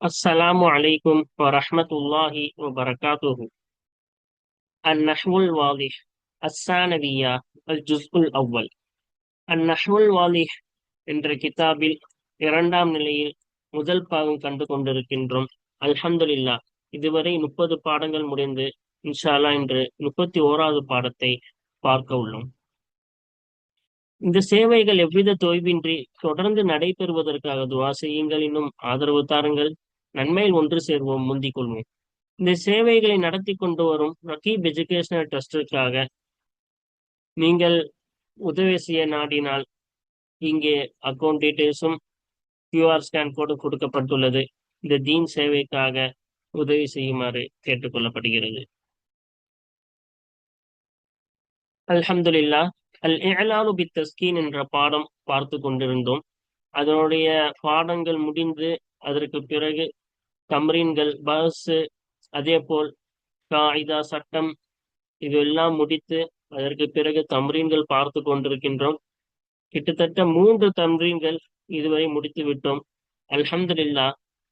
السلام عليكم ورحمة الله وبركاته النحو الواضح الثانوية الجزء الأول النحو الواضح என்ற கிதாபில் இரண்டாம் நிலையில் முதல் பாகம் கண்டு கொண்டிருக்கின்றோம் அல்ஹம்துலில்லா இதுவரை முப்பது பாடங்கள் முடிந்து இன்ஷால்லா இன்று முப்பத்தி ஓராவது பாடத்தை பார்க்க உள்ளோம் இந்த சேவைகள் எவ்வித தொய்வின்றி தொடர்ந்து நடைபெறுவதற்காக துவா செய்யுங்கள் இன்னும் ஆதரவு தாருங்கள் நன்மையில் ஒன்று சேர்வோம் முந்திக் கொள்வோம். இந்த சேவைகளை நடத்தி கொண்டு வரும் ரகீப் எஜுகேஷனல் ட்ரஸ்டிற்காக நீங்கள் உதவி செய்ய நாடினால் இங்கே அக்கௌண்ட் டீட்டெயில்ஸும் கியூஆர் ஸ்கேன் கோடு கொடுக்கப்பட்டுள்ளது. இந்த தீன் சேவைக்காக உதவி செய்யுமாறு கேட்டுக்கொள்ளப்படுகிறது. அல்ஹம்துல்லா அல் ஏலாலு பி தஸ்கீன் என்ற பாடம் பார்த்து கொண்டிருந்தோம். அதனுடைய பாடங்கள் முடிந்து அதற்கு பிறகு தம்ரீன்கள் பஸ் அதே போல் காயிதா சட்டம் இதெல்லாம் முடித்து அதற்கு பிறகு தம்ரீன்கள் பார்த்து கொண்டிருக்கின்றோம். கிட்டத்தட்ட மூன்று தம்ரீன்கள் இதுவரை முடித்து விட்டோம். அல்ஹம்துல்லா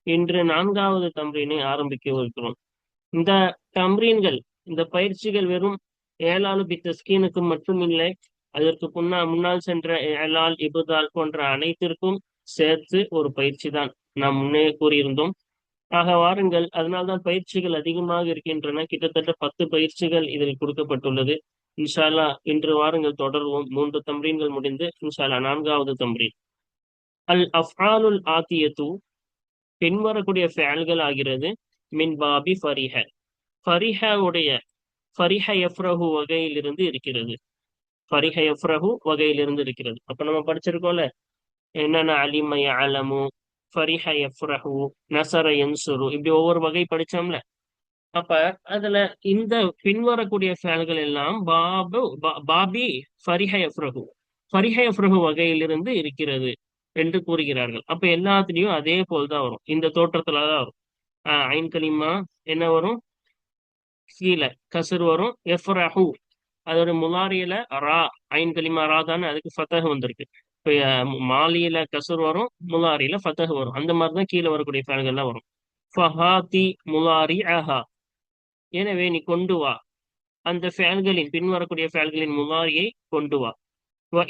இன்று நான்காவது தம்ரீனை ஆரம்பிக்க இருக்கிறோம். இந்த தம்ரீன்கள் இந்த பயிற்சிகள் வெறும் ஏலாலு பி தஸ்கீனுக்கு மட்டும் இல்லை அதற்கு முன்னா முன்னால் சென்ற ஏலால் இபுதால் போன்ற அனைத்திற்கும் சேர்த்து ஒரு பயிற்சி தான் நாம் முன்னே கூறியிருந்தோம். ஆக வாருங்கள் அதனால்தான் பயிற்சிகள் அதிகமாக இருக்கின்றன. கிட்டத்தட்ட பத்து பயிற்சிகள் இதில் கொடுக்கப்பட்டுள்ளது. இன்ஷால்லா இன்று வாருங்கள் தொடர்வோம். மூன்று தம்ரீன்கள் முடிந்து இன்ஷால்லா நான்காவது தம்ரீன். அல் அஃபாலுல் ஆத்தியத்து பின்வரக்கூடிய ஃபேல்கள் ஆகிறது. மின் பாபி ஃபரிஹ. ஃபரிஹாவுடைய ஃபரிஹ எஃப்ரஹு வகையிலிருந்து இருக்கிறது. ஃபரிஹ எஃப்ரஹு வகையிலிருந்து இருக்கிறது. அப்ப நம்ம படிச்சிருக்கோம்ல என்னென்ன அலிமய அலமு ஃபரிஹ எஃப்ரஹு நசர என்சுரு இப்படி ஒவ்வொரு வகை படிச்சோம்ல. அப்ப அதுல இந்த பின்வரக்கூடிய ஃபேல்கள் எல்லாம் பாபு பாபி ஃபரிஹ எஃப்ரஹு ஃபரிஹ எஃப்ரஹு வகையிலிருந்து இருக்கிறது என்று கூறுகிறார்கள். அப்ப எல்லாத்துலயும் அதே போல்தான் வரும். இந்த தோற்றத்துலதான் வரும். ஆஹ் ஐன் கலிமா என்ன வரும்? கீழே கசர் வரும். எஃப்ரஹு அதோட முலாரியில ரா ஐன் கலிமா ரா தானே அதுக்கு ஃபத்தக வந்திருக்கு. மாலியில கசூர் வரும் முலாரியில ஃபத்தஹ் வரும். அந்த மாதிரிதான் கீழே வரக்கூடிய ஃபேல்கள்லாம் வரும். ஃபஹாத்தி முலாரி அஹா எனவே நீ கொண்டு வா. அந்த ஃபேல்களின் பின்வரக்கூடிய ஃபேல்களின் முலாரியை கொண்டு வா.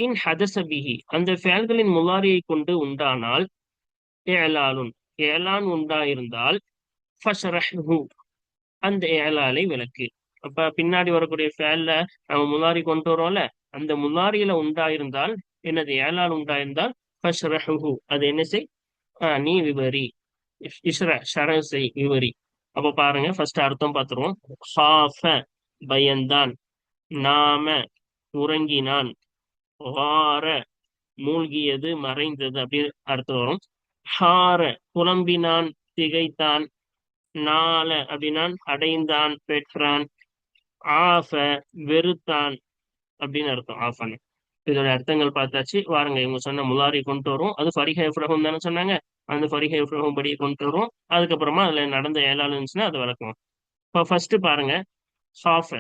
இன் ஹதசபிஹி அந்த ஃபேல்களின் முலாரியை கொண்டு உண்டானால் ஏலாலுன். ஏலான் உண்டாயிருந்தால் ஃபஷரஹு அந்த ஏலாலை விளக்கு. அப்ப பின்னாடி வரக்கூடிய ஃபேல்ல நம்ம முலாரி கொண்டு வரோம்ல அந்த முலாரியில உண்டாயிருந்தால் என்னது ஏலால் உண்டாயிருந்தால் ஃபஷ்ரஹு அது என்ன செய்? நீ விவரி. இஸ்ர ஷர செய் விவரி. அப்ப பாருங்க ஃபர்ஸ்ட் அர்த்தம் பார்த்துருவோம் ஹாஃப பயந்தான். நாம உறங்கினான். வார மூழ்கியது மறைந்தது அப்படி அர்த்தம் வரும். ஹார புலம்பினான் திகைத்தான். நால அப்படின்னா அடைந்தான் பெற்றான். ஆஃப வெறுத்தான் அப்படின்னு அர்த்தம் ஆஃபன் இதோட அர்த்தங்கள் பார்த்தாச்சு. வாருங்க இவங்க சொன்ன முலாரி கொண்டு வரும். அது ஃபரிஹ எஃப்ரஹம் தானே சொன்னாங்க. அந்த ஃபரிஹ எஃப்ரஹம் படி கொண்டு வரும். அதுக்கப்புறமா அதுல நடந்த ஏழாள் இருந்துச்சுன்னா அதை விளக்குவோம். இப்போ ஃபர்ஸ்ட் பாருங்க. ஹாஃப்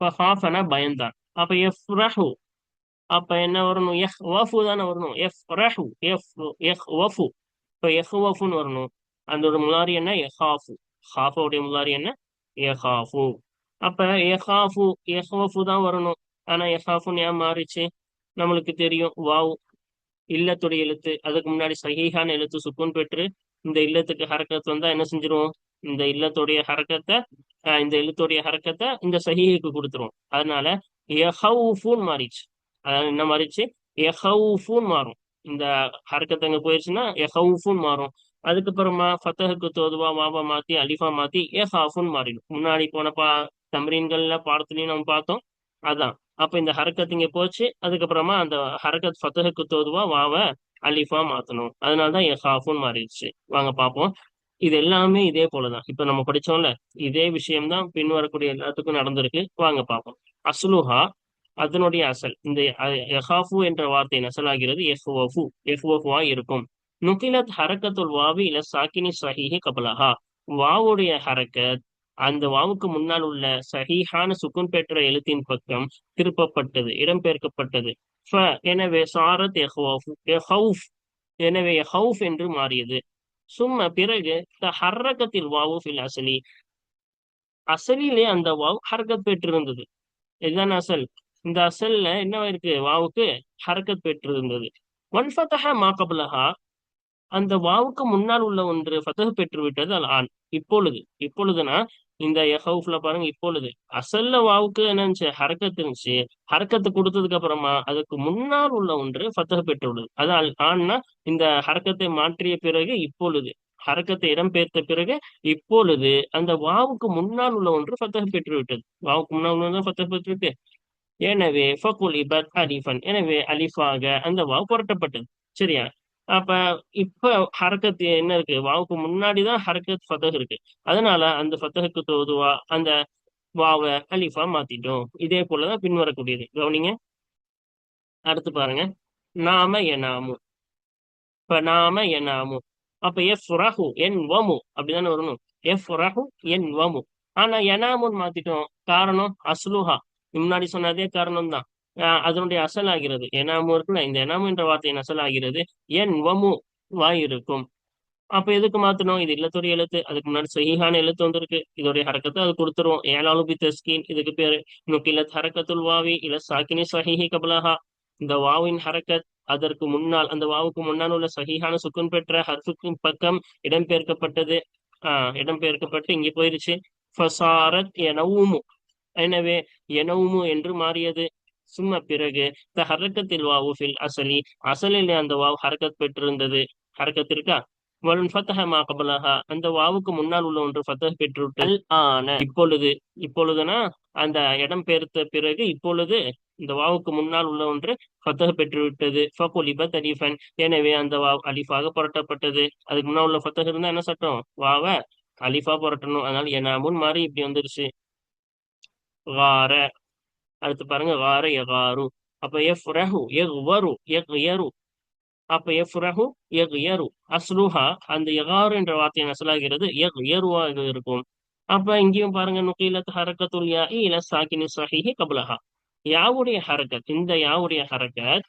இப்போ ஹாஃபனா பயந்தான் அப்ப எஃப் ரஹு அப்ப என்ன வரணும்? எஃப் வஃபு தானே வரணும். எஃப் ரஹு எஃப் எஹ் வஃபு. இப்போ எஹ் வஃபுன்னு வரணும். அதோட முலாரி என்ன? எஹாஃபு. ஹாஃபோடைய முலாரி என்ன? எஹாஃபு. அப்ப எஹாஃபு எஹாஃபு தான் வரணும். ஆனா எஹாஃபுன்னு ஏன் மாறிச்சு? நம்மளுக்கு தெரியும். வாவ். இல்லத்துடைய எழுத்து. அதுக்கு முன்னாடி சகிஹான எழுத்து சுக்குன் பெற்று இந்த இல்லத்துக்கு ஹரக்கத்து வந்தா என்ன செஞ்சிருவோம்? இந்த இல்லத்துடைய ஹரக்கத்தை இந்த எழுத்துடைய ஹரக்கத்தை இந்த சகிஹுக்கு கொடுத்துருவோம். அதனால எஹவுஃபூன் மாறிச்சு. அதாவது என்ன மாறிச்சு? எஹவுஃபூன் மாறும். இந்த ஹரக்கத்து அங்க போயிடுச்சுன்னா எஹவுஃபூன் மாறும். அதுக்கப்புறமா ஃபத்தஹுக்கு தோதுவா வாவா மாத்தி அலிஃபா மாத்தி ஏஹாஃபுன்னு மாறிடும். முன்னாடி போன பா தம்ரீன்கள்ல பாடத்துலயும் நம்ம பார்த்தோம். அதான். அப்ப இந்த ஹரக்கத் இங்க போச்சு. அதுக்கப்புறமா அந்த ஹரக்கத் ஃபத்தஹுக்கு தோதுவா வாவ அலிஃபா மாத்தணும். அதனாலதான் ஏ ஹாஃபுன்னு மாறிடுச்சு. வாங்க பார்ப்போம் இது எல்லாமே இதே போலதான். இப்ப நம்ம படிச்சோம்ல இதே விஷயம்தான் பின் வரக்கூடிய எல்லாத்துக்கும் நடந்திருக்கு. வாங்க பார்ப்போம் அசுலுஹா அதனுடைய அசல். இந்த எஹாஃபு என்ற வார்த்தை நசலாகிறது எஃப் எஃப்ஓஃபுவா இருக்கும். நுகிலத் ஹரக்கத்துல் வாவி இல சாக்கினி சஹிஹி கபலஹா. வாவுடைய ஹரக்கத் அந்த வாவுக்கு முன்னால் உள்ள சஹீஹான சுக்குன் பெற்ற எழுத்தின் பக்கம் திருப்பப்பட்டது இடம்பெயர்க்கப்பட்டது. எனவே சாரத் எனவே ஹவுஃப் என்று மாறியது. சும்மா பிறகு ஹர்ரகத்தில் வாவு ஃபில் அசலி. அசலிலே அந்த வாவ் ஹர்கத் பெற்றிருந்தது. இதுதான் அசல். இந்த அசல்ல என்ன இருக்கு? வாவுக்கு ஹர்கத் பெற்றிருந்தது. ஒன் ஃபதஹ மா கபலஹா. அந்த வாவுக்கு முன்னால் உள்ள ஒன்று ஃபதஹ் பெற்று விட்டது அல் ஆன். இப்பொழுது இப்பொழுதுனா இந்த எஹவுஃப்ல பாருங்க இப்பொழுது அசல்ல வாவுக்கு என்னச்சு ஹரக்கத்து இருந்துச்சு. ஹரக்கத்து கொடுத்ததுக்கு அப்புறமா அதுக்கு முன்னால் உள்ள ஒன்று ஃபத்தக பெற்றுள்ளது. அது ஆனா இந்த ஹரக்கத்தை மாற்றிய பிறகு இப்பொழுது ஹரக்கத்தை இடம்பெயர்த்த பிறகு இப்பொழுது அந்த வாவுக்கு முன்னால் உள்ள ஒன்று ஃபத்தக பெற்று விட்டது வாவுக்கு முன்னால் உள்ள ஃபத்தக பெற்று எனவே ஃபகுல் இபத் அலிஃபன் எனவே அலிஃபாக அந்த வாவு புரட்டப்பட்டது. சரியா? அப்ப இப்ப ஹரக்கத் என்ன இருக்கு? வாவுக்கு முன்னாடிதான் ஹரக்கத் ஃபத்தஹ் இருக்கு. அதனால அந்த ஃபத்தஹுக்கு தோதுவா அந்த வாவை அலிஃபா மாத்திட்டோம். இதே போலதான் பின்வரக்கூடியது. கவனிங்க. அடுத்து பாருங்க. நாம எனாமு. இப்ப நாம எனாமு. அப்ப எஃப் ரஹு என் வமு. அப்படிதானே வரணும். எஃப் ரஹு என் வமு. ஆனா எனாமுன்னு மாத்திட்டோம். காரணம் அஸ்லுஹா. முன்னாடி சொன்னதே காரணம் தான் அதனுடைய அசல் ஆகிறது எனாமு இருக்குல்ல இந்த எனாமு என்ற வார்த்தையின் அசல் ஆகிறது என் வமு வாய் இருக்கும். அப்ப எதுக்கு மாத்தணும்? இது இல்லத்துடைய எழுத்து. அதுக்கு முன்னாடி சஹிஹான எழுத்து வந்திருக்கு. இதோடைய ஹரக்கத்தை அது கொடுத்துருவோம் ஏழாலு பி தஸ்கீன் இதுக்கு பேரு. நுக்கிலத் ஹரக்கத்துல் வாவி இல்ல சாக்கினி சஹிஹி கபலஹா. இந்த வாவின் ஹரக்கத் அதற்கு முன்னால் அந்த வாவுக்கு முன்னால் உள்ள சஹிஹான சுக்குன் பெற்ற ஹர்ஃபுக்கும் பக்கம் இடம்பெயர்க்கப்பட்டது. ஆஹ் இடம்பெயர்க்கப்பட்டு இங்கே போயிருச்சு. ஃபசாரத் எனவுமு. எனவே எனவுமு என்று மாறியது. சும்மா பிறகு த ஹரக்கத்தில் வாவு ஃபில் அசலி அசலிலே அந்த வாவு ஹரக்கத் பெற்றிருந்தது. ஹரக்கத் இருக்கா? வலுன் ஃபத்தஹ மா கபலஹா. அந்த வாவுக்கு முன்னால் உள்ள ஒன்று ஃபத்தஹ பெற்றுவிட்டல் ஆன இப்பொழுது இப்பொழுதுனா அந்த இடம் பெயர்த்த பிறகு இப்பொழுது இந்த வாவுக்கு முன்னால் உள்ள ஒன்று ஃபத்தஹ் பெற்றுவிட்டது. ஃபகுலிபத் அலிஃபன் எனவே அந்த வாவ் அலிஃபாக புரட்டப்பட்டது. அதுக்கு முன்னால் உள்ள ஃபத்தஹ் இருந்தா என்ன சட்டம்? வாவ அலிஃபா புரட்டணும். அதனால எனாமுன் மாறி இப்படி வந்துருச்சு. வார அடுத்து பாருங்க வார எகாரு அப்ப எஃப் ரஹு எக் வரு எக் எரு அப்ப எஃப் ரஹு எக் எரு அஸ்லுஹா அந்த எகாரு என்ற வார்த்தை அசலாகிறது எக் எருவாக இருக்கும். அப்ப இங்கேயும் பாருங்க நுகீலத் ஹரக்கத்துல் யா இல சாக்கினி சஹிஹி கபலஹா. யாவுடைய ஹரக்கத் இந்த யாவுடைய ஹரக்கத்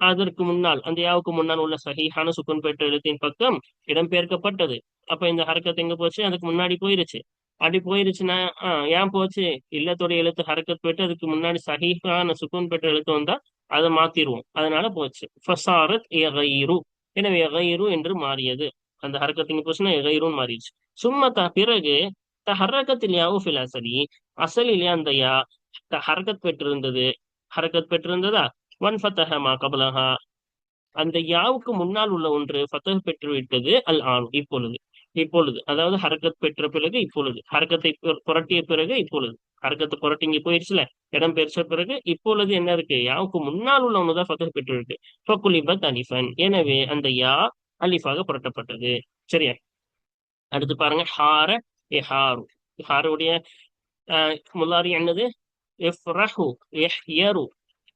அதற்கு முன்னால் அந்த யாவுக்கு முன்னால் உள்ள சஹிஹான சுக்குன் பெற்ற எழுத்தின் பக்கம் இடம்பெயர்க்கப்பட்டது. அப்ப இந்த ஹரக்கத் எங்க போச்சு? அதுக்கு முன்னாடி போயிருச்சு. அப்படி போயிருச்சுன்னா ஆஹ் ஏன் போச்சு? இல்லத்துடைய எழுத்து ஹரக்கத் போயிட்டு அதுக்கு முன்னாடி சஹீஹான சுக்குன் பெற்ற எழுத்து வந்தா அதை மாத்திருவோம். அதனால போச்சு. ஃபசாரத் எகைரு எனவே எகைரு என்று மாறியது. அந்த ஹரக்கத்தின் போச்சுன்னா எகைருன்னு மாறிடுச்சு. சும்மா த பிறகு த ஹரக்கத்தில் யாவு ஃபில் அசலி. அசலிலே அந்த யா? த ஹரக்கத் பெற்றிருந்தது. ஹரக்கத் பெற்றிருந்ததா? ஒன் ஃபத்தஹ மா கபலஹா. அந்த யாவுக்கு முன்னால் உள்ள ஒன்று ஃபத்தஹ் பெற்று விட்டது அல் ஆன் இப்பொழுது. இப்பொழுது. அதாவது ஹரக்கத் பெற்ற பிறகு இப்பொழுது. ஹரக்கத்தை புரட்டிய பிறகு இப்பொழுது. ஹரக்கத்தை புரட்டி இங்க போயிடுச்சுல. இடம் பெற்ற பிறகு இப்பொழுது என்ன இருக்கு? யாவுக்கு முன்னால் உள்ள ஒண்ணுதான் ஃபத்தஹ் பெற்று இருக்கு ஃபகுலிபத் அலிஃபன். எனவே அந்த யா அலிஃபாக புரட்டப்பட்டது. சரியா? அடுத்து பாருங்க. ஹார எஹாரு ஹாருடைய முல்லாரி என்னது? எஃப்ரஹு எஹ்யரு.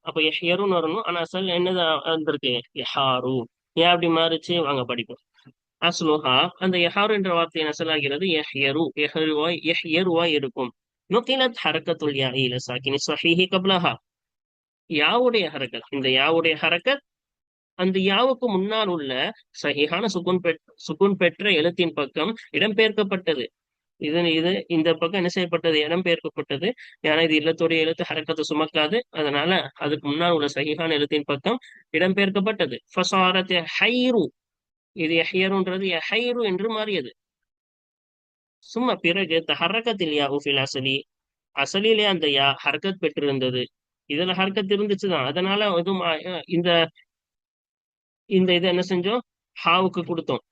அப்ப எஹ்யருன்னு வரணும். ஆனா அசல் என்னது வந்திருக்கு? எஹாரு. ஏன் அப்படி மாறிச்சு? வாங்க படிப்போம். அஸ்லுஹா அந்த எஹாரு என்ற வார்த்தை நசலாகிறது எஹ்யரு எஹருவாய் எஹ்யருவாய் இருக்கும். நுகிலத் ஹரக்கத்துல் யா இல சாக்கினி சஹிஹி கப்லஹா. யாவுடைய ஹரக்கத் இந்த யாவுடைய ஹரக்கத் அந்த யாவுக்கு முன்னால் உள்ள சஹிஹான சுகுன் பெற் சுகுன் பெற்ற எழுத்தின் பக்கம் இடம்பெயர்க்கப்பட்டது. இது இது இந்த பக்கம் என்ன செய்யப்பட்டது? இடம்பெயர்க்கப்பட்டது. ஏன்னா இது இல்லத்துடைய எழுத்து ஹரக்கத்தை சுமக்காது. அதனால அதுக்கு முன்னால் உள்ள சஹிஹான எழுத்தின் பக்கம் இடம்பெயர்க்கப்பட்டது. ஃபசாரத் ஹைரு. இது எஹையருன்றது எஹைரு என்று மாறியது. சும்மா பிறகு ஹரக்கத்தில் யா உஃபில் அசலி அசலிலே அந்த யா ஹர்கத் பெற்றிருந்தது. இதுல ஹர்கத் இருந்துச்சுதான். அதனால எதுவும் இந்த இந்த இதை என்ன செஞ்சோம்? ஹாவுக்கு கொடுத்தோம்.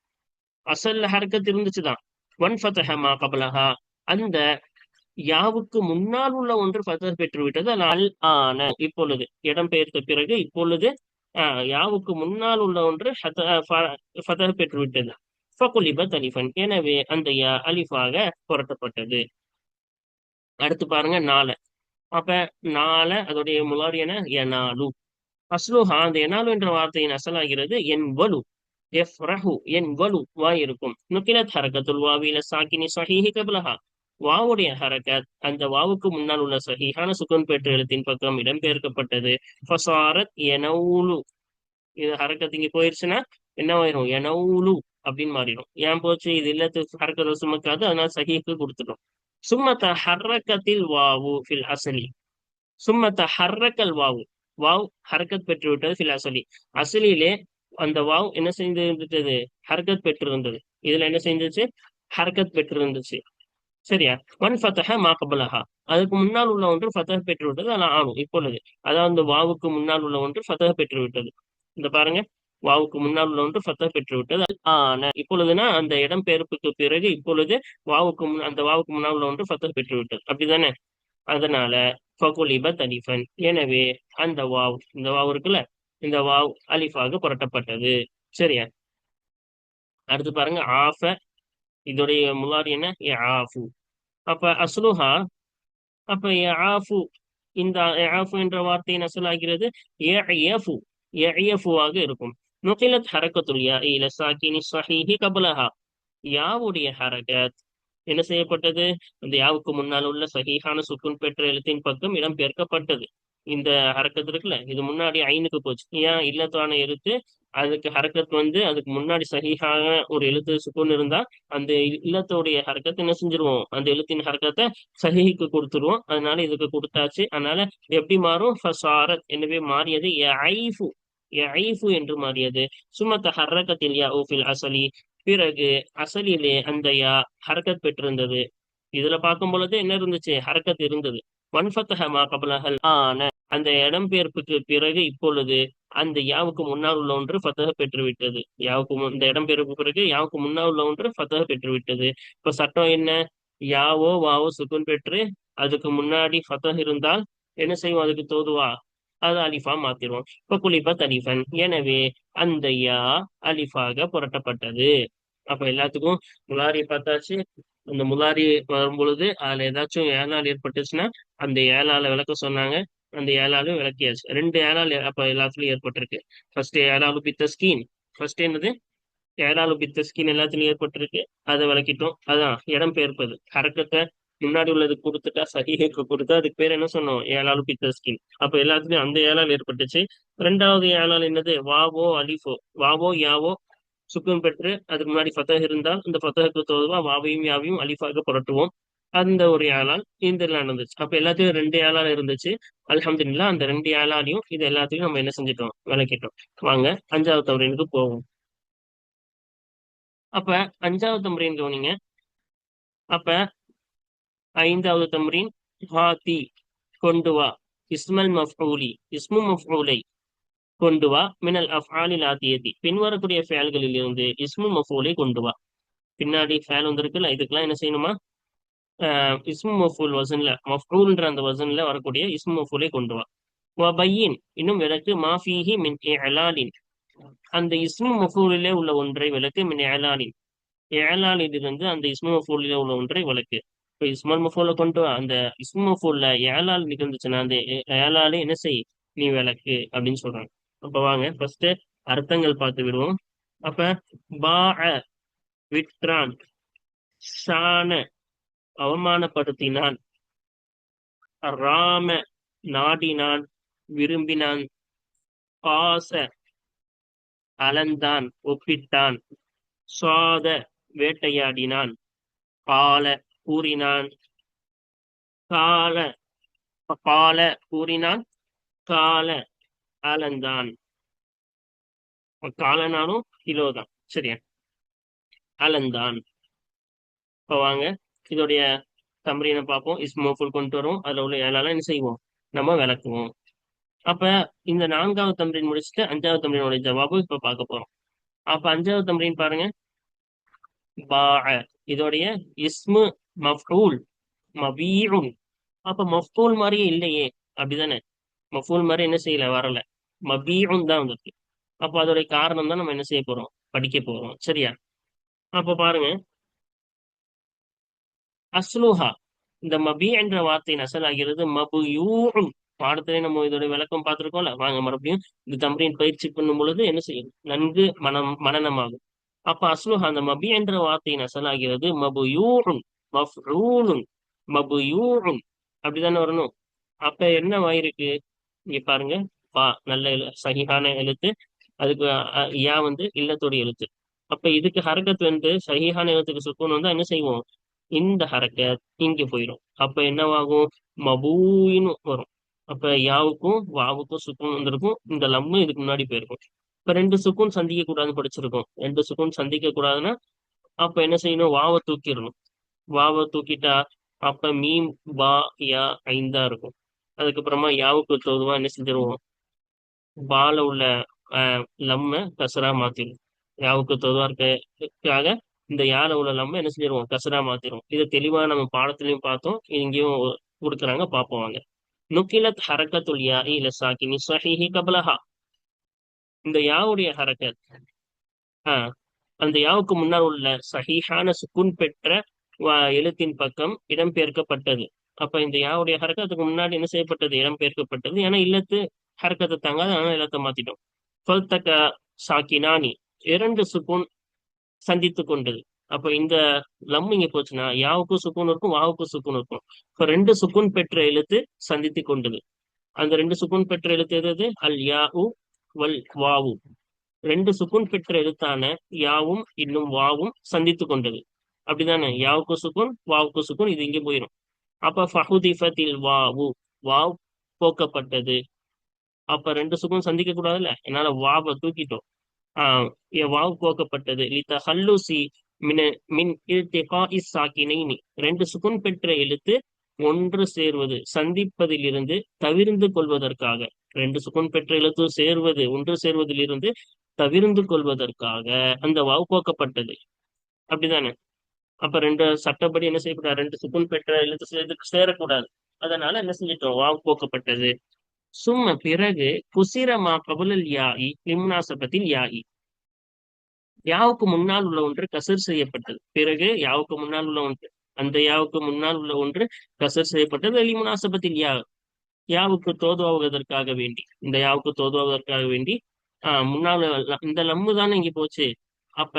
அசல்ல ஹர்கத் இருந்துச்சுதான். ஒன் ஃபத்தஹமா கபலஹா. அந்த யாவுக்கு முன்னால் உள்ள ஒன்று ஃபத்தஹ் பெற்று விட்டது அல் ஆன இப்பொழுது இடம் பெயர்த்த பிறகு இப்பொழுது யாவுக்கு முன்னால் உள்ள ஒன்று ஃபதர் பெற்று விட்டது ஃபகுலிபத் அலிஃபன் எனவே அந்த யா அலிஃபாக புரட்டப்பட்டது. அடுத்து பாருங்க நால அப்ப நால அதோடைய முலாரி என? எனாலு. அஸ்லுஹா அந்த எனாலு என்ற வார்த்தையின் அசலாகிறது என் வலு எஃப் ரஹு என் வலு வாய் இருக்கும் நுக்கிலத் ஹரகத்துல் வாவில சாக்கினி சஹீஹி கபலஹா. வாவுடைய ஹரக்கத் அந்த வாவுக்கு முன்னால் உள்ள சஹீஹான சுகன் பெற்ற எழுத்தின் பக்கம் இடம்பெயர்க்கப்பட்டது. ஃபசாரத் எனவுலு இது ஹரக்கத் இங்க போயிருச்சுன்னா என்னவாயிரும் எனவுலு அப்படின்னு மாறிடும். ஏன் போச்சு? இது இல்லத்துக்கு ஹரக்கத்தை சுமக்காது அதனால சஹீக்கு கொடுத்துட்டோம். சும்மத்த ஹர்ரக்கத்தில் வாவு ஃபில் அசலி. சும்மத்த ஹர்ரக்கல் வாவு. வாவ் ஹரக்கத் பெற்று விட்டது ஃபில் அசலி. அசலிலே அந்த வாவ் என்ன செஞ்சு இருந்துட்டது? ஹரக்கத் பெற்று இருந்தது இதுல என்ன செஞ்சிச்சு ஹரக்கத் பெற்று இருந்துச்சு சரியா? ஒன் ஃபத்தஹ மாக்கபலஹா அதுக்கு முன்னால் உள்ள ஒன்று ஃபத்தஹ பெற்று விட்டது அதான் ஆணும் இப்பொழுது. அதாவது வாவுக்கு முன்னால் உள்ள ஒன்று ஃபத்தஹ பெற்று விட்டது இந்த பாருங்க. வாவுக்கு முன்னால் உள்ள ஒன்று ஃபத்தஹ பெற்று விட்டது ஆன. இப்பொழுதுனா அந்த இடம் பெயர்ப்புக்கு பிறகு இப்பொழுது வாவுக்கு முன் அந்த வாவுக்கு முன்னால் உள்ள ஒன்று ஃபத்தஹ பெற்று விட்டது அப்படிதானே? அதனால ஃபகுலிப தலிஃபன். எனவே அந்த வாவ் இந்த வாவ் இருக்குல்ல? இந்த வாவ் அலிஃபாக புரட்டப்பட்டது. சரியா? அடுத்து பாருங்க ஆஃப இதோடைய முலாரி என்ன? ஆஃபு அப்ப அஸ்லுஹா அப்ப ஆஃபு இந்த ஆஃபு என்ற வார்த்தையின் அசலாகிறது ஏஃபு ஏஃபுவாக இருக்கும். நுகிலத் ஹரக்கத்துல் யா இல சாக்கினி சஹீஹி கபலஹா. யாவுடைய ஹரகத் என்ன செய்யப்பட்டது? அந்த யாவுக்கு முன்னால் உள்ள சஹீஹான சுக்குன் பெற்ற எழுத்தின் பக்கம் இடம் பெயர்க்கப்பட்டது இந்த ஹரக்கத்து இருக்குல்ல இது முன்னாடி ஐனுக்கு போச்சு. ஏன் இல்லத்தான எழுத்து அதுக்கு ஹரக்கத் வந்து அதுக்கு முன்னாடி சகிஹாக ஒரு எழுத்து சுக்குன் இருந்தா அந்த இல்லத்தோடைய ஹரக்கத்தை என்ன செஞ்சிருவோம்? அந்த எழுத்தின் ஹரக்கத்தை சஹீஹுக்கு கொடுத்துருவோம். அதனால இதுக்கு கொடுத்தாச்சு. அதனால எப்படி மாறும்? ஃபசாரத் எனவே மாறியது ஐஃபு ஐஃபு என்று மாறியது. சுமத்த ஹர்ரகத்தில் யா ஓஃபில் அசலி. பிறகு அசலிலே அந்த யா ஹரக்கத் பெற்றிருந்தது. இதுல பார்க்கும் பொழுது என்ன இருந்துச்சு? ஹரக்கத் இருந்தது. வன்ஃபத்தஹமா கபலஹல் ஆன அந்த இடம்பெயர்ப்புக்கு பிறகு இப்பொழுது அந்த யாவுக்கு முன்னால் உள்ள ஒன்று ஃபத்தக பெற்று விட்டது யாவுக்கு இந்த இடம்பெயர்ப்பு பிறகு யாவுக்கு முன்னால் உள்ள ஒன்று ஃபத்தக பெற்று விட்டது இப்ப சட்டம் என்ன? யாவோ வாவோ சுகுன் பெற்று அதுக்கு முன்னாடி ஃபத்தக இருந்தால் என்ன செய்வோம்? அதுக்கு தோதுவா? அது அலிஃபா மாத்திருவோம். இப்ப குளிப்பா தலிஃபன். எனவே அந்த யா அலிஃபாக புரட்டப்பட்டது. அப்ப எல்லாத்துக்கும் முலாரி பார்த்தாச்சு. அந்த முலாரி வரும் பொழுது அதுல ஏதாச்சும் ஏழால் ஏற்பட்டுச்சுன்னா அந்த ஏழால விளக்க சொன்னாங்க. அந்த ஏழாலும் விளக்கியாச்சு. ரெண்டு ஏழால் அப்ப எல்லாத்துலயும் ஏற்பட்டிருக்கு. ஃபர்ஸ்ட் ஏழாலு பித்த ஸ்கீன். ஃபர்ஸ்ட் என்னது? ஏழாலு பித்த ஸ்கீன் எல்லாத்துலயும் ஏற்பட்டிருக்கு. அதை விளக்கிட்டோம். அதான் இடம் பெயர்ப்பது. கரக்கத்தை முன்னாடி உள்ளது கொடுத்துட்டா சகிஹுக்கு கொடுத்தா அதுக்கு பேர் என்ன சொன்னோம்? ஏழாலு பித்த ஸ்கீன். அப்ப எல்லாத்துலயும் அந்த ஏழால் ஏற்பட்டுச்சு. ரெண்டாவது ஏழால் என்னது? வாவோ அலிஃபோ. வாவோ யாவோ சுக்கம் பெற்று அதுக்கு முன்னாடி ஃபத்தஹ் இருந்தால் அந்த ஃபத்தஹுக்கு தோதுவா வாவையும் யாவையும் அலிஃபாக புரட்டுவோம். அந்த ஒரு ஏழால் இந்த நடந்துச்சு. அப்ப எல்லாத்தையும் ரெண்டு ஏழால் இருந்துச்சு. அலமதுல்லா அந்த ரெண்டு ஏழாலையும் இது எல்லாத்தையும் நம்ம என்ன செஞ்சிட்டோம்? விளக்கிட்டோம். வாங்க அஞ்சாவது தம்பரீனுக்கு போவோம். அப்ப அஞ்சாவது தம்பரீன் கவனிங்க அப்ப ஐந்தாவது தம்பரீன் ஹாத்தி கொண்டு வா. இஸ்மல் மஃபூலி இஸ்மு மஃபூலை கொண்டு வா. மினல் அஃபாலில் ஆத்தியதி பின்வரக்கூடிய ஃபேல்களில் இருந்து இஸ்மு மஃபூலை கொண்டு வா. பின்னாடி ஃபேல் வந்திருக்குல்ல இதுக்கெல்லாம் என்ன செய்யணுமா? இஸ்மு மஃபூல் வசன்ல மஃபூல்ன்ற அந்த வசன்ல வரக்கூடிய இஸ்மு மஃபூலை கொண்டு வா. வபையின் இன்னும் விளக்கு மாஃபீஹி மின் ஏலாலின் அந்த இஸ்மு மஃபூலிலே உள்ள ஒன்றை விளக்கு மின் ஏலாலின் ஏலாலில் இருந்து அந்த இஸ்மு மஃபூலிலே உள்ள ஒன்றை விளக்கு. இப்போ இஸ்மல் மஃபூலை கொண்டு வா. அந்த இஸ்மு மஃபூல்ல ஏலால் நிகழ்ந்துச்சுன்னா அந்த ஏலாலே என்ன செய்? நீ விளக்கு அப்படின்னு சொல்றாங்க. அப்ப வாங்க ஃபர்ஸ்ட் அர்த்தங்கள் பார்த்து விடுவோம். அப்ப பா விட்ரான். ஷான அவமானப்படுத்தினான். ராம நாடினான் விரும்பினான் பாச அலந்தான் ஒப்பிட்டான் சுவாத வேட்டையாடினான் கால கூறினான் கால கால கூறினான் கால அலந்தான். காலனாலும் கிலோ தான் சரியா? அலந்தான். இப்போ வாங்க. இதோடைய தம்பரீனை பார்ப்போம். இஸ்மோஃபுல் கொண்டு வரும் அதுல உள்ள ஏழால என்ன செய்வோம்? நம்ம விளக்குவோம். அப்ப இந்த நான்காவது தம்பரின் முடிச்சுட்டு அஞ்சாவது தம்பரினுடைய ஜவாபு இப்ப பார்க்க போறோம். அப்ப அஞ்சாவது தம்பரின் பாருங்க. பா இதோடைய இஸ்மு மஃபூல் மபீஉன் அப்ப மஃபூல் மாதிரியே இல்லையே. அப்படிதானே? மஃபூல் மாதிரி என்ன செய்யல? வரல. மபீஉன் தான் வந்திருக்கு. அப்ப அதோடைய காரணம் தான் நம்ம என்ன செய்ய போறோம்? படிக்க போறோம். சரியா? அப்ப பாருங்க. அஸ்லுஹா. இந்த மபி என்ற வார்த்தை மபு யூன் பாடத்திலே நம்ம இதோட விளக்கம் பார்த்திருக்கோம்ல? வாங்க மறுபடியும் இந்த தம்பரின் பயிற்சி பண்ணும் பொழுது என்ன செய்யும் நன்கு மனம் மனநமாகும். அப்ப அஸ்லுஹா அந்த மபி என்ற வார்த்தை நசலாகிறது மபுயூன் மபு யூன் அப்படிதானே வரணும்? அப்ப என்ன வாயிருக்கு? இங்க பாருங்க. பா நல்ல எழு சகிஹான எழுத்து. அதுக்கு யா வந்து இல்லத்தோடைய எழுத்து. அப்ப இதுக்கு ஹரக்கத் வந்து சகிஹான எழுத்துக்கு சுக்குன்னு வந்தா என்ன செய்வோம்? இந்த ஹரக்கத் இங்க போயிடும். அப்ப என்னவாகும்? மபூன்னு வரும். அப்ப யாவுக்கும் வாவுக்கும் சுக்கும் வந்திருக்கும். இந்த லம்மு இதுக்கு முன்னாடி போயிருக்கும். இப்ப ரெண்டு சுக்கும் சந்திக்க கூடாதுன்னு படிச்சிருக்கோம். ரெண்டு சுக்கும் சந்திக்க கூடாதுன்னா அப்ப என்ன செய்யணும்? வாவை தூக்கிடணும். வாவை தூக்கிட்டா அப்ப மீம் பா யா ஐந்தா இருக்கும். அதுக்கப்புறமா யாவுக்கு தொதுவா என்ன செஞ்சிருவோம்? பால உள்ள லம்ம கசரா மாத்திடும் யாவுக்கு தொதுவா இருக்காக இந்த யானை உள்ள நம்ம என்ன செஞ்சிருவோம்? கசரா மாத்திரும் இதை தெளிவா நம்ம பாடத்திலையும் பார்த்தோம். இங்கேயும் கொடுக்குறாங்க பார்ப்போம் வாங்க. நுக்கிலத் ஹரக்கத்துல் யா இல சாக்கினி சஹிஹி கபலஹா. இந்த யாவுடைய ஹரக்கத் ஆஹ் அந்த யாவுக்கு முன்னால் உள்ள சஹீஹான சுக்குன் பெற்ற எழுத்தின் பக்கம் இடம்பெயர்க்கப்பட்டது. அப்ப இந்த யாவுடைய ஹரக்கத்துக்கு முன்னாடி என்ன செய்யப்பட்டது? இடம்பெயர்க்கப்பட்டது. ஏன்னா இல்லத்து ஹரக்கத்தை தாங்காது ஆனால் இல்லத்தை மாத்திட்டோம். ஃபல்தக சாக்கினானி. இரண்டு சுக்குன் சந்தித்து கொண்டது. அப்ப இந்த லம் இங்க போச்சுன்னா யாவுக்கும் சுக்குன் இருக்கும் வாவுக்கும் சுக்குன் இருக்கும். இப்ப ரெண்டு சுக்குன் பெற்ற எழுத்து சந்தித்து கொண்டது. அந்த ரெண்டு சுக்குன் பெற்ற எழுத்து எது அல் யாவு வல் வாவு. ரெண்டு சுக்குன் பெற்ற எழுத்தான யாவும் இன்னும் வாவும் சந்தித்து கொண்டது. அப்படிதானே? யாவுக்கு சுக்குன் வாவுக்கு சுக்குன் இது இங்க போயிடும் அப்ப ஃபஹுதிஃபத்தில் வாவு வாவ் போக்கப்பட்டது. அப்ப ரெண்டு சுக்கும் சந்திக்க கூடாதுல்ல? என்னால வாவை தூக்கிட்டோம். வாவு போக்கப்பட்டது லித்த மின மின் இல்திகா இஸ் சாக்கினைனி. ரெண்டு சுகுன் பெற்ற எழுத்து ஒன்று சேர்வது. சந்திப்பதிலிருந்து தவிர்ந்து கொள்வதற்காக. ரெண்டு சுகுன் பெற்ற எழுத்து சேர்வது ஒன்று சேர்வதிலிருந்து தவிர்ந்து கொள்வதற்காக. அந்த வாவு போக்கப்பட்டது அப்படிதானே? அப்ப ரெண்டு சட்டப்படி என்ன செய்யக்கூடாது? ரெண்டு சுகுன் பெற்ற எழுத்து சேர்த்து சேரக்கூடாது. அதனால என்ன செஞ்சிட்டோம்? வாவு போக்கப்பட்டது சும்ம பிறகு குசிரமா கபுலல் யாஇ லிம்னாசபத்தில் யாஇ யாவுக்கு முன்னால் உள்ள ஒன்று கசர் செய்யப்பட்டது. பிறகு யாவுக்கு முன்னால் உள்ள ஒன்று? அந்த யாவுக்கு முன்னால் உள்ள ஒன்று கசர் செய்யப்பட்டது. லிமுனாசபத்தில் யா யாவுக்கு தோதுவாவதற்காக வேண்டி. இந்த யாவுக்கு தோதுவாவதற்காக வேண்டி ஆஹ் முன்னால் இந்த லம்மு தானே இங்க போச்சு. அப்ப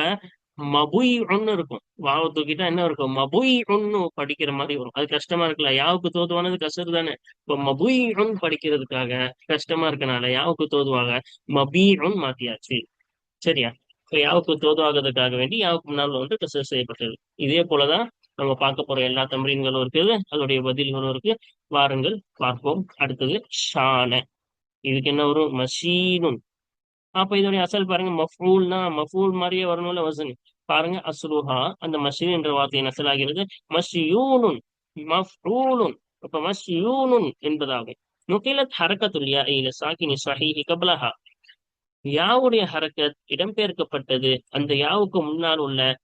மபுய் ஒன்னு இருக்கும். வாவை தூக்கிட்டா என்ன இருக்கும்? மபுய் ஒன்னு படிக்கிற மாதிரி வரும். அது கஷ்டமா இருக்குல்ல. யாவுக்கு தோதுவானது கசர் தானே. இப்ப மபுய் ஒன் படிக்கிறதுக்காக கஷ்டமா இருக்கனால யாவுக்கு தோதுவாக? மபீ ஒன் மாத்தியாச்சு. சரியா? இப்ப யாவுக்கு தோதுவாகிறதுக்காக வேண்டி யாவுக்கு முன்னால் வந்து கசர் செய்யப்பட்டது. இதே போலதான் நம்ம பார்க்க போற எல்லா தம்பரீன்களும் இருக்குது. அதோடைய பதில்களும் இருக்கு. வாருங்கள் பார்ப்போம். அடுத்தது ஷான. இதுக்கு என்ன வரும்? மஷீனுன். அப்ப இதோடைய அசல் பாருங்க. மஃபூல்னா மஃபூல் மாதிரியே வரணும்ல வசனி. பாருங்க அஸ்லுஹா அந்த மஷீன் என்ற வார்த்தையின் அசலாகிறது. மஷ்யூனுன் மஃபூலுன் அப்ப மஷ்யூனுன் என்பதாகும். நுகிலத் ஹரக்கத்துல் யா இல சாக்கினி சஹீஹி யாவுடைய ஹரக்கத் இடம்பெயர்க்கப்பட்டது. அந்த யாவுக்கு முன்னால் உள்ள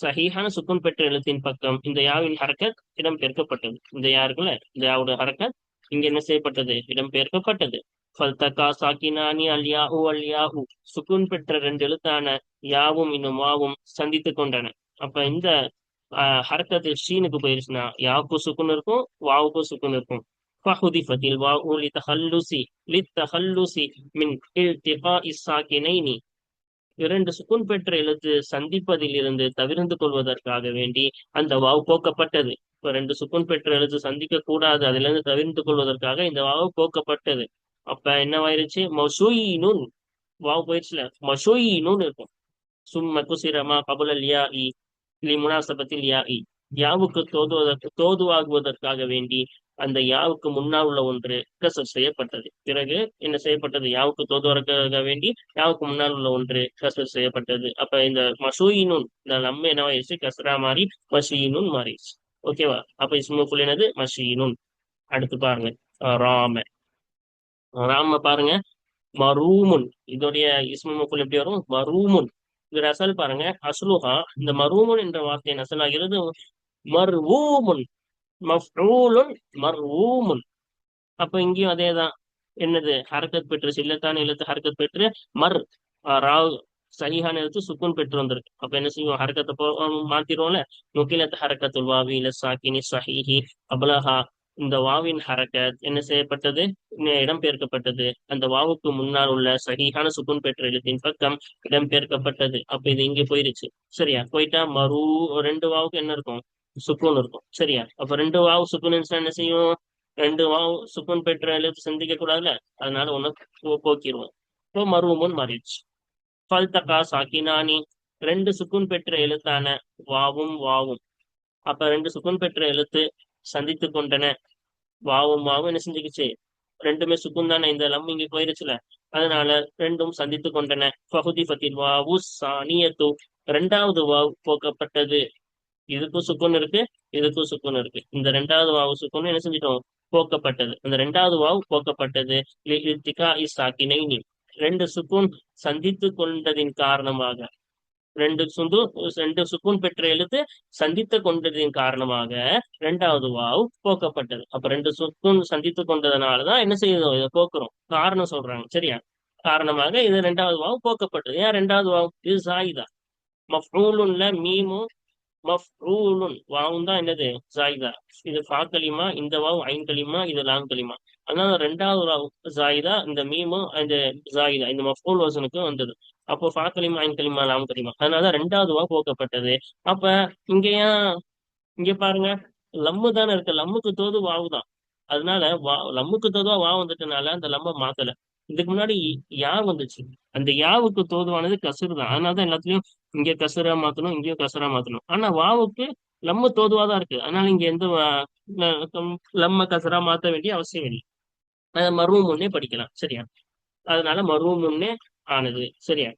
சஹீஹான சுக்கம் பெற்ற எழுத்தின் பக்கம் இந்த யாவின் ஹரக்கத் இடம்பெயர்க்கப்பட்டது. இந்த யாருக்குள்ள இந்த யாவுடைய ஹரக்கத் இங்க என்ன செய்யப்பட்டது? இடம்பெயர்க்கப்பட்டது. ஃபல்தகா சாக்கினானி அல் யாஹு அல் யாஹு சுக்குன் பெற்ற ரெண்டு எழுத்தான யாவும் இன்னும் வாவும் சந்தித்து கொண்டன அப்ப இந்த ஆஹ், ஹரக்கத்து ஷீனுக்கு போயிருச்சுன்னா யாவுக்கு சுக்குன் இருக்கும் வாவுக்கு சுக்குன் இருக்கும் فحذفت الواو لتخلص للتخلص من التقاء الساكنين இரண்டு சுக்குன் பெற்ற எழுத்து சந்திப்பதில் இருந்து தவிர்ந்து கொள்வதற்காக வேண்டி அந்த வாவு போக்கப்பட்டது இப்ப ரெண்டு சுக்குன் பெற்ற எழுத்து சந்திக்க கூடாது அதுல இருந்து தவிர்த்து கொள்வதற்காக இந்த வாவு போக்கப்பட்டது அப்ப என்னவாயிருச்சு மசூயினுன் வாவு போயிடுச்சுல நூன் இருக்கும். சும்ம குசிரமா கபுலல் யா இ லி முனாசபத்தில் யா இ யாவுக்கு தோதுவதற்கு தோதுவாகுவதற்காக வேண்டி அந்த யாவுக்கு முன்னால் உள்ள ஒன்று கசர் செய்யப்பட்டது. பிறகு என்ன செய்யப்பட்டது? யாவுக்கு தோதுவதற்காக வேண்டி யாவுக்கு முன்னால் உள்ள ஒன்று கசர் செய்யப்பட்டது. அப்ப இந்த மசூயினுன் இந்த நம்ம என்னவாயிருச்சு கசரா மாறி மஷீனுன் மாறிடுச்சு. ஓகேவா? அப்ப இஸ்மு என்னது மஷீனுன் அடுத்து பாருங்க. ராம ராம பாருங்க. மரூமுன். இதோடைய இஸ்மக்குள் எப்படி வரும்? மரூமுன். இது அசல் பாருங்க. அஸ்லுஹா இந்த மரூமுன் என்ற வார்த்தையின் அசலாகிறது மர்வூமுன் மஃஊலுன் மர்வூமுன் அப்ப இங்கேயும் அதேதான். என்னது? ஹரக்கத் பெற்று சில்லத்தான எழுத்து ஹரக்கத் பெற்று மர். ராவ் சரியான எழுத்து சுக்குன் பெற்று வந்திருக்கு. அப்ப என்ன செய்வோம்? ஹரக்கத்தை மாத்திருவோம்ல நுக்கிலத் ஹரக்கத்துல் வாவி இல சாக்கினி சஹிஹி அபலஹா. இந்த வாவின் ஹரக்கத் என்ன செய்யப்பட்டது? இடம்பெயர்க்கப்பட்டது. அந்த வாவுக்கு முன்னால் உள்ள சஹீஹான சுக்குன் பெற்ற எழுத்தின் பக்கம் இடம்பெயர்க்கப்பட்டது. அப்ப இது இங்க போயிருச்சு. சரியா? போயிட்டா மறு ரெண்டு வாவுக்கு என்ன இருக்கும்? சுக்குன் இருக்கும். சரியா? அப்ப ரெண்டு வாவு சுக்குன் என்ன செய்யும்? ரெண்டு வாவு சுக்குன் பெற்ற எழுத்து சந்திக்க கூடாதுல அதனால ஒன்னு போக்கிடுவோம் இப்போ மருவமும் மாறிடுச்சு. ஃபல்தகா சாக்கினானி ரெண்டு சுக்குன் பெற்ற எழுத்தான வாவும் வாவும். அப்ப ரெண்டு சுக்குன் பெற்ற எழுத்து சந்தித்து கொண்டன. வாவும் வாவும் என்ன செஞ்சுக்கிச்சு? ரெண்டுமே சுக்கும் தானே இந்த லம் இங்க போயிருச்சுல. அதனால ரெண்டும் சந்தித்து கொண்டன. பகுதி பத்தின் வாவு சானியத்து ரெண்டாவது வாவு போக்கப்பட்டது. இதுக்கும் சுக்குன் இருக்கு இதுக்கும் சுக்குன் இருக்கு. இந்த ரெண்டாவது வாவு சுக்குன்னு என்ன செஞ்சிட்டோம்? போக்கப்பட்டது. அந்த ரெண்டாவது வாவு போக்கப்பட்டது. ரெண்டு சுக்குன் சந்தித்து கொண்டதின் காரணமாக. ரெண்டு சுந்து ரெண்டு சுக்குன் பெற்ற எழுத்து சந்தித்து கொண்டதின் காரணமாக ரெண்டாவது வாவ் போக்கப்பட்டது. அப்ப ரெண்டு சுக்குன் சந்தித்து கொண்டதுனாலதான் என்ன செய்யுதோ? இதை போக்குறோம். காரணம் சொல்றாங்க. சரியா? காரணமாக இது ரெண்டாவது வாவ் போக்கப்பட்டது. ஏன் ரெண்டாவது வாவு? இது சாயிதா. மஃபூலுன்ல மீமும் மஃபூலுன் வாவும் தான் என்னது? ஜாயிதா இது ஃபா களிமா இந்த வாவ் ஐன் களிமா இது லாம் களிமா. அதனால ரெண்டாவது வாவ் ஜாயிதா இந்த மீமும் இந்த ஜாயிதா இந்த மஃபூல் வசனுக்கும் வந்தது. அப்போ பாக்கலிமா களிமா ஐன் களிமா லாம் கலிமா அதனால ரெண்டாவது வா போக்கப்பட்டது. அப்ப இங்க ஏன் இங்க பாருங்க லம்மு தானே இருக்கு. லம்முக்கு தோது வாவு தான். அதனால வா லம்முக்கு தோதுவா வா வந்துட்டனால அந்த லம்ம மாத்தல. இதுக்கு முன்னாடி யா வந்துச்சு. அந்த யாவுக்கு தோதுவானது கசுறு தான். அதனாலதான் எல்லாத்துலயும் இங்க கசுரா மாத்தணும் இங்கேயும் கசுரா மாத்தணும். ஆனா வாவுக்கு லம்ம தோதுவாதான் இருக்கு. அதனால இங்க எந்த லம்ம கசரா மாத்த வேண்டிய அவசியம் இல்லை. அதை மருவம் முன்னே படிக்கலாம். சரியா? அதனால மருவம் முன்னே ஆனது. சரியா?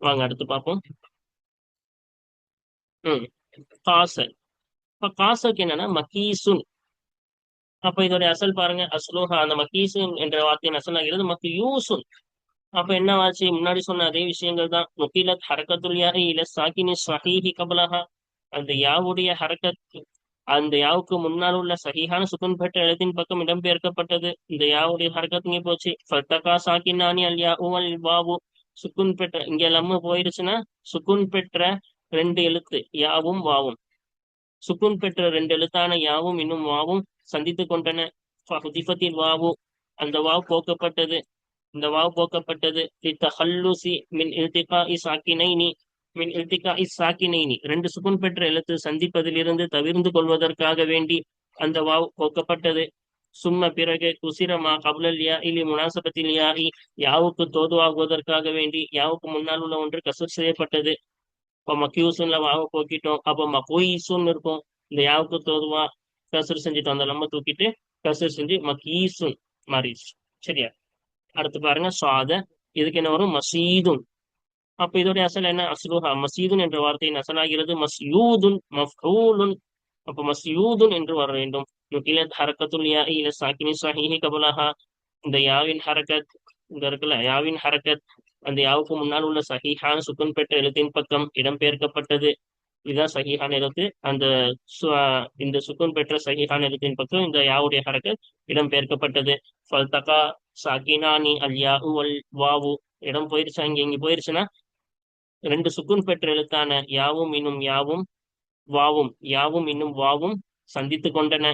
வாங்க அடுத்து பார்ப்போம். உம் காசல். இப்ப காசுக்கு என்னன்னா மக்கீசுன் அப்ப இதோட அசல் பாருங்க அஸ்லோஹா. அந்த மக்கீசுன் என்ற வார்த்தையின் அசல் ஆகிறது மக்கு யூசுன். அப்ப என்ன ஆச்சு? முன்னாடி சொன்ன அதே விஷயங்கள் தான். முக்கிலத் ஹரக்கத்துல் யா இல சாக்கினி சஹீஹி கபலஹா. அந்த யாவுடைய ஹரக்கத் அந்த யாவுக்கு முன்னால் உள்ள சகிஹான சுக்குன் பெற்ற எழுத்தின் பக்கம் இடம்பெயர்க்கப்பட்டது. இந்த யாவுடைய ஹரக்கத் இங்கே போச்சு. ஃபர்தகா சாக்கினானி அல் யாவு அல் வாவு சுக்குன் பெற்ற இங்க லம்மு போயிருச்சுன்னா சுக்குன் பெற்ற ரெண்டு எழுத்து யாவும் வாவும். சுக்குன் பெற்ற ரெண்டு எழுத்தான யாவும் இன்னும் வாவும் சந்தித்து கொண்டன. வாவு அந்த வாவு போக்கப்பட்டது. இந்த வாவு போக்கப்பட்டது. மின் இல்திகா சாக்கினைனி மின் இல்திகா சாக்கினைனி. ரெண்டு சுக்குன் பெற்ற எழுத்து சந்திப்பதிலிருந்து தவிர்ந்து கொள்வதற்காக வேண்டி அந்த வாவு போக்கப்பட்டது. சும்ம பிறகு குசிரமா கபுலல் யா இலி முனாசபத்தில் யாரி யாவுக்கு தோதுவாகுவதற்காக வேண்டி யாவுக்கு முன்னால் உள்ள ஒன்று கசூர் செய்யப்பட்டது இப்போ மக்கியூசுன்ல வாவை போக்கிட்டோம் அப்போ மகோயிசுன்னு இருக்கும் இந்த யாவுக்கு தோதுவா கசூர் செஞ்சுட்டோம் அந்த நம்ம தூக்கிட்டு கசூர் செஞ்சு மக்கீசுன் மாறிடுச்சு சரியா அடுத்து பாருங்க சுவாத இதுக்கு என்ன வரும் மசீதுன் அப்ப இதோடைய அசல் என்ன அஸ்லுஹா மசீதுன் என்ற வார்த்தையின் அசலாகிறது மஸ்யூதுன் மஃபூலுன் அப்ப மஸ்யூதுன் என்று வர வேண்டும் நுக்கிலத் ஹரக்கத்துல் யா இல சாக்கினி சஹீஹி கபுலஹா இந்த யாவின் ஹரக்கத் இந்த இருக்குல்ல யாவின் ஹரக்கத் அந்த யாவுக்கு முன்னால் உள்ள சஹீஹான சுக்குன் பெற்ற எழுத்தின் பக்கம் இடம்பெயர்க்கப்பட்டது இதுதான் சகிஹான் எழுத்து அந்த இந்த சுக்குன் பெற்ற சகிஹான் எழுத்தின் பக்கம் இந்த யாவுடைய ஹரக்கத் இடம்பெயர்க்கப்பட்டது ஃபல்தகா சாக்கினானி அல் யாஹு அல் வாவு இடம் போயிருச்சா இங்க இங்க போயிருச்சுன்னா ரெண்டு சுக்குன் பெற்ற எழுத்தான யாவும் இன்னும் யாவும் வாவும் யாவும் இன்னும் வாவும் சந்தித்து கொண்டன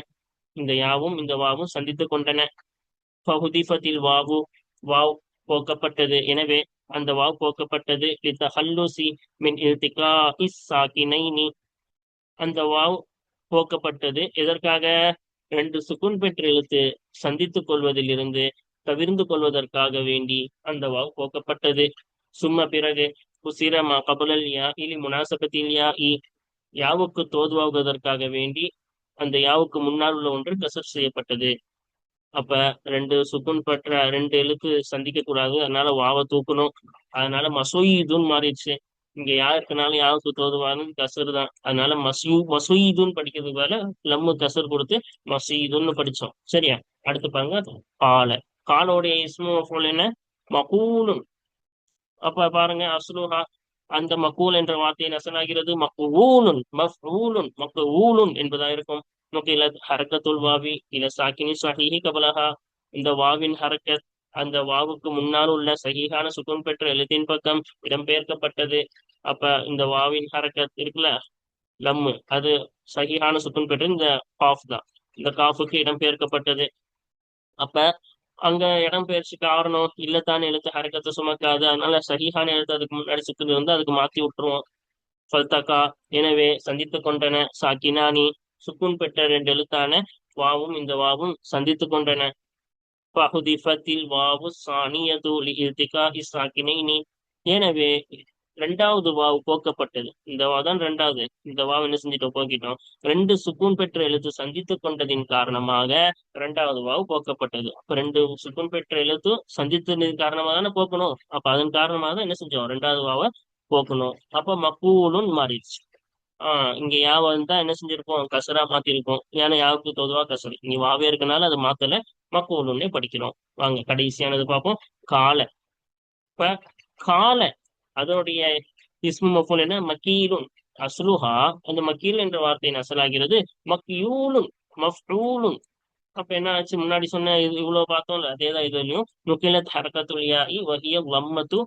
இந்த யாவும் இந்த வாவும் சந்தித்து கொண்டன. பகுதிபத்தில் வாவு வாவ் போக்கப்பட்டது. எனவே அந்த வாவ் போக்கப்பட்டது. லித்தஹல்லுசி மின் இல்திகா இஸ் சாக்கினைனி அந்த வாவ் போக்கப்பட்டது. எதற்காக? ரெண்டு சுக்குன் பெற்ற எழுத்து சந்தித்துக் கொள்வதிலிருந்து தவிர்ந்து கொள்வதற்காக வேண்டி அந்த வாவ் போக்கப்பட்டது. சும்மா பிறகு குசிரமா கபுலல் யா இலி முனாசபத்தில் யா இ யாவுக்கு தோதுவாகுவதற்காக வேண்டி அந்த யாவுக்கு முன்னால் உள்ள ஒன்று கசர் செய்யப்பட்டது. அப்ப ரெண்டு சுக்குன் பற்ற ரெண்டு எழுத்து சந்திக்க கூடாது. அதனால வாவை தூக்கணும். அதனால மசூயிதுன்னு மாறிடுச்சு. இங்க யாருக்குனாலும் யாவுக்கு தோதுவானு கசர் தான். அதனால மசூ மசூயிதுன்னு படிக்கிறது வேலை லம்மு கசர் கொடுத்து மசீதுன்னு படிச்சோம். சரியா? அடுத்து பாருங்க. காலை. காலோடைய இஸ்மோ என்ன? மகூலும். அப்ப பாருங்க அசுலுஹா அந்த மக்கூல் என்ற வார்த்தை நசனாகிறது மக்கூலுன் மஃஊலுன் மக்கூலுன் என்பதா இருக்கும். நமக்கு முக்கில ஹரக்கத்துல் வாவி இல சாக்கினி சஹிஹி கபலஹா. இந்த வாவின் ஹரக்கத் அந்த வாவுக்கு முன்னால் உள்ள சகிஹான சுகம் பெற்ற எழுத்தின் பக்கம் இடம்பெயர்க்கப்பட்டது. அப்ப இந்த வாவின் ஹரக்கத் இருக்குல்ல? லம்மு. அது சகிஹான சுக்கம் பெற்ற இந்த காஃப் தான். இந்த காஃபுக்கு இடம்பெயர்க்கப்பட்டது. அப்ப அங்க இடம் பெயர்ச்சி காரணம் இல்லத்தான எழுத்து ஹரக்கத்தை சுமக்காது. அதனால சகிஹான எழுத்து அதுக்கு முன்னாடி சுக்குது வந்து அதுக்கு மாத்தி விட்டுருவோம். ஃபல்தகா எனவே சந்தித்து கொண்டன சாக்கினானி சுக்குன் பெற்ற ரெண்டு எழுத்தான வாவும் இந்த வாவும் சந்தித்து கொண்டன. பகுதிஃபத்தில் வாவு சானியது சாக்கினை நீ எனவே ரெண்டாவது வாவு போக்கப்பட்டது. இந்த வாவ் தான் ரெண்டாவது. இந்த வாவு என்ன செஞ்சிட்டோம் போக்கிட்டோம்? ரெண்டு சுக்கூன் பெற்ற எழுத்து சந்தித்துக் கொண்டதின் காரணமாக ரெண்டாவது வாவு போக்கப்பட்டது. அப்ப ரெண்டு சுக்கூன் பெற்ற எழுத்து சந்தித்ததின் காரணமாக தானே போக்கணும்? அப்ப அதன் காரணமாக தான் என்ன செஞ்சோம்? ரெண்டாவது வாவை போக்கணும். அப்ப மக்கூலுன்னு மாறிடுச்சு. ஆஹ் இங்க யாவ இருந்தா என்ன செஞ்சிருப்போம் கசரா மாத்திருக்கோம். ஏன்னா யாவுக்கு தொதுவா கசரு? இங்க வாவே இருக்கனால அது மாத்தல. மக்கூலுன்னே படிக்கிறோம். வாங்க கடைசியானது பார்ப்போம். காலை. இப்ப காலை அதனுடைய இஸ்மு மஃபூல் என்ன? மக்கீலும் அஸ்லுஹா அந்த மக்கீல் என்ற வார்த்தையின் அசலாகிறது. மக்யூலும் மஃபூலும் அப்ப என்ன ஆச்சு? முன்னாடி சொன்ன இது இவ்வளவு பார்த்தோம்ல அதேதான் இதுலயும். நுக்கிலத் ஹரக்கத்துல் யாஇ வஹிய வம்மத்து.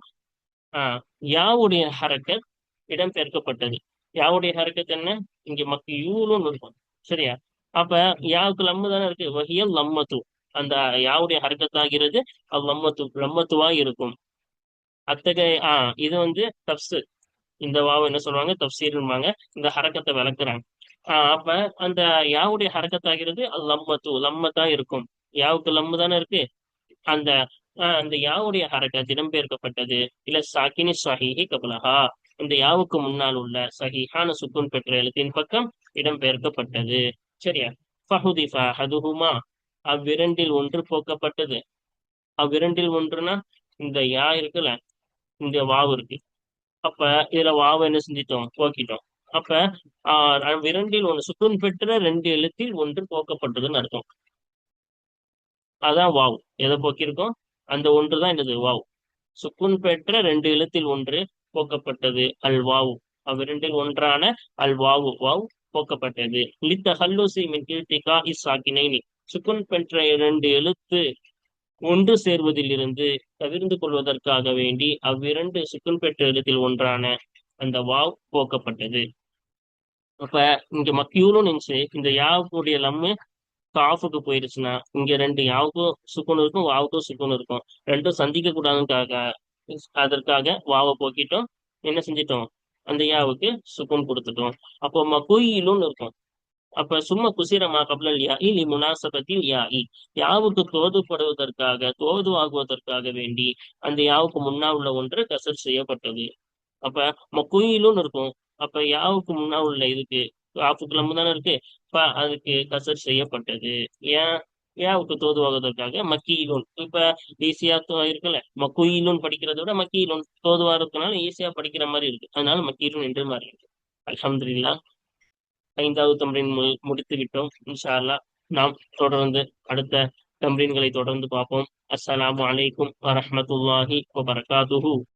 ஆஹ் யாவுடைய ஹரக்கத் இடம்பெயர்க்கப்பட்டது. யாவுடைய ஹரக்கத் என்ன? இங்க மக்யூலுன்னு இருக்கும். சரியா? அப்ப யாவுக்கு லம்மு தானே இருக்கு? வஹிய லம்மத்து. அந்த யாவுடைய ஹரக்கத்தாகிறது அது லம்மத்து லம்மத்துவா இருக்கும். அத்தகைய ஆஹ் இது வந்து தப்சு இந்த வாவ் என்ன சொல்லுவாங்க? தப்சீர்வாங்க இந்த ஹரக்கத்தை விளக்குறாங்க. ஆஹ் அப்ப அந்த யாவுடைய ஹரக்கத்தாகிறது அது லம்மத்து லம்மத்தா இருக்கும். யாவுக்கு லம்மு தானே இருக்கு? அந்த ஆஹ் அந்த யாவுடைய ஹரக்கத் இடம்பெயர்க்கப்பட்டது இல்ல சாக்கினி சஹிஹி கபலஹா. இந்த யாவுக்கு முன்னால் உள்ள சஹிஹான சுக்குன் பெற்ற எழுத்தின் பக்கம் இடம்பெயர்க்கப்பட்டது. சரியா? ஃபஹுதிஃபா ஹதுஹுமா அவ்விரண்டில் ஒன்று போக்கப்பட்டது. அவ்விரண்டில் ஒன்றுனா இந்த யா இருக்குல்ல இங்க வாவு இருக்கு. அப்ப இதுல வாவு என்ன செஞ்சிட்டோம்? போக்கிட்டோம். அப்ப ஆஹ் இரண்டில் ஒன்று சுக்குன் பெற்ற ரெண்டு எழுத்தில் ஒன்று போக்கப்பட்டதுன்னு அர்த்தம். அதான் வாவு. எதை போக்கியிருக்கோம்? அந்த ஒன்று தான் என்னது? வாவு. சுக்குன் பெற்ற ரெண்டு எழுத்தில் ஒன்று போக்கப்பட்டது. அல் வாவு. அவ்விரண்டில் ஒன்றான அல் வாவு. வாவு போக்கப்பட்டது. லித்த ஹல்லூசி மின் கீழ்த்திகா இஸ் சாக்கினைனி. சுக்குன் பெற்ற இரண்டு எழுத்து ஒன்று சேர்வதிலிருந்து தவிர்ந்து கொள்வதற்காக வேண்டி அவ்விரண்டு சுக்குன் பெற்ற எழுத்தில் ஒன்றான அந்த வாவ் போக்கப்பட்டது. அப்ப இங்க மக்கியூலும் நினைச்சு இந்த யாவுக்குடைய லம்மு காஃபுக்கு போயிருச்சுன்னா இங்க ரெண்டு யாவுக்கும் சுக்குன் இருக்கும் வாவுக்கும் சுக்குன் இருக்கும். ரெண்டும் சந்திக்க கூடாதுக்காக அதற்காக வாவை போக்கிட்டோம். என்ன செஞ்சிட்டோம்? அந்த யாவுக்கு சுக்குன் கொடுத்துட்டோம். அப்போ மக்குயிலும் இருக்கும். அப்ப சும்மா குசிரமா கபலல் யாஇ லி முனாசபத்தில் யாஇ யாவுக்கு தோதுபடுவதற்காக தோதுவாகுவதற்காக வேண்டி அந்த யாவுக்கு முன்னா உள்ள ஒன்று கசர் செய்யப்பட்டது. அப்ப மக்குயிலும் இருக்கும். அப்ப யாவுக்கு முன்னா உள்ள இதுக்கு ஆப்பு கிளம்பு தானே இருக்கு. இப்ப அதுக்கு கசர் செய்யப்பட்டது. ஏன் யாவுக்கு தோதுவாகுவதற்காக மக்கீலூன் இப்ப ஈஸியா இருக்குல்ல. மக்குயிலூன் படிக்கிறத விட மக்கீலூன் தோதுவா இருக்கனால ஈஸியா படிக்கிற மாதிரி இருக்கு. அதனால மக்கீலூன் என்று மாதிரி இருக்கு அலமதுல்லா ஐந்தாவது தம்ரீன் முடித்து விட்டோம் இன்ஷா நாம் தொடர்ந்து அடுத்த தம்ரீன்களை தொடர்ந்து பார்ப்போம். அஸ்ஸலாமு அலைக்கும் வரஹ்மத்துல்லாஹி வபரகாத்துஹு.